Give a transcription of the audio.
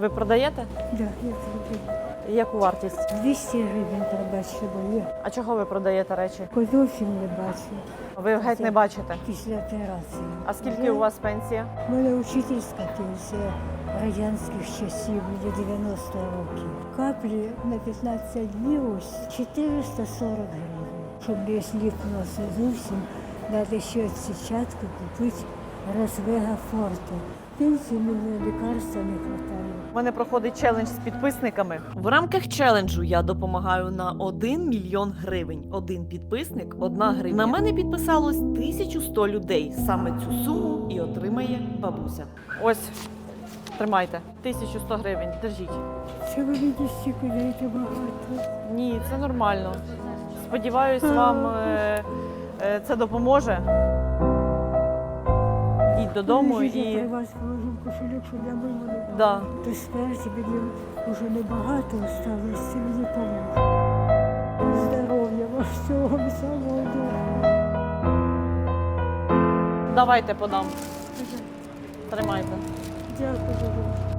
Ви продаєте? Да, я зроблю. Яку вартість? 200 гривень пробачте, бо я А чого ви продаєте речі? зовсім не бачу Ви геть не бачите. після операції. А скільки у вас пенсія? У мене учительська пенсія радянських часів, мені 90 років. Каплі на 15 днів ось 440 гривень. Щоб не слід носить зовсім, треба ще від сітчатки купити Розвега Форте. Пенсії мені лікарства не вистачає. У мене проходить челендж з підписниками. В рамках челенджу я допомагаю на 1 мільйон гривень. Один підписник, одна гривня. На мене підписалось 1100 людей. Саме цю суму і отримає бабуся. Ось, тримайте. 1100 гривень. Держіть. Це ви стільки даєте багато. Ні, це нормально. Сподіваюсь, вам е, е, це допоможе. Йдіть додому і. вас положу в кошелек, щоб я мимо не Да. То смерті мені вже небагато осталось, це мені поможе. Здоров'я вам всього самого доброго. Давайте подам. Тримайте. Дякую вам.